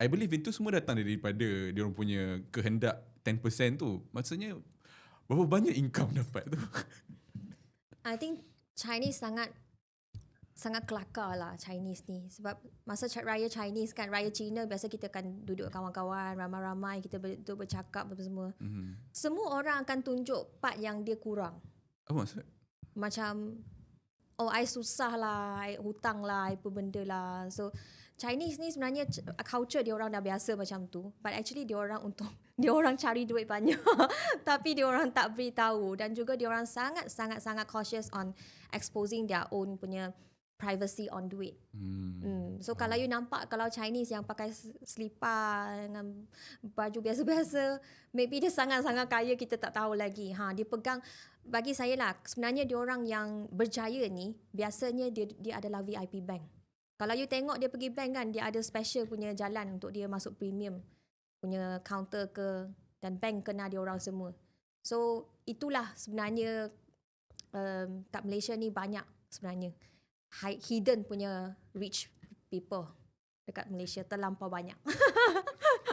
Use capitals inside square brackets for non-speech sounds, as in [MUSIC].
I believe itu semua datang daripada dia orang punya kehendak 10% tu. Maksudnya berapa banyak income [LAUGHS] dapat tu? I think Chinese sangat sangat kelakar lah Chinese ni sebab masa raya Chinese kan raya Cina biasa kita akan duduk kawan-kawan ramai-ramai kita ber, tu bercakap apa semua Hmm. semua orang akan tunjuk part yang dia kurang Apa maksud? macam oh I susah lah I hutang lah apa benda lah so Chinese ni sebenarnya c- culture dia orang dah biasa macam tu but actually dia orang untuk [LAUGHS] dia orang cari duit banyak [LAUGHS] tapi dia orang tak beritahu dan juga dia orang sangat sangat sangat cautious on exposing their own punya privacy on duit. Hmm. Hmm. So kalau you nampak kalau Chinese yang pakai selipar dengan baju biasa-biasa, maybe dia sangat-sangat kaya kita tak tahu lagi. Ha, dia pegang bagi saya lah sebenarnya dia orang yang berjaya ni biasanya dia dia adalah VIP bank. Kalau you tengok dia pergi bank kan dia ada special punya jalan untuk dia masuk premium punya counter ke dan bank kenal dia orang semua. So itulah sebenarnya um, kat Malaysia ni banyak sebenarnya hi- hidden punya rich people dekat Malaysia terlampau banyak. [LAUGHS]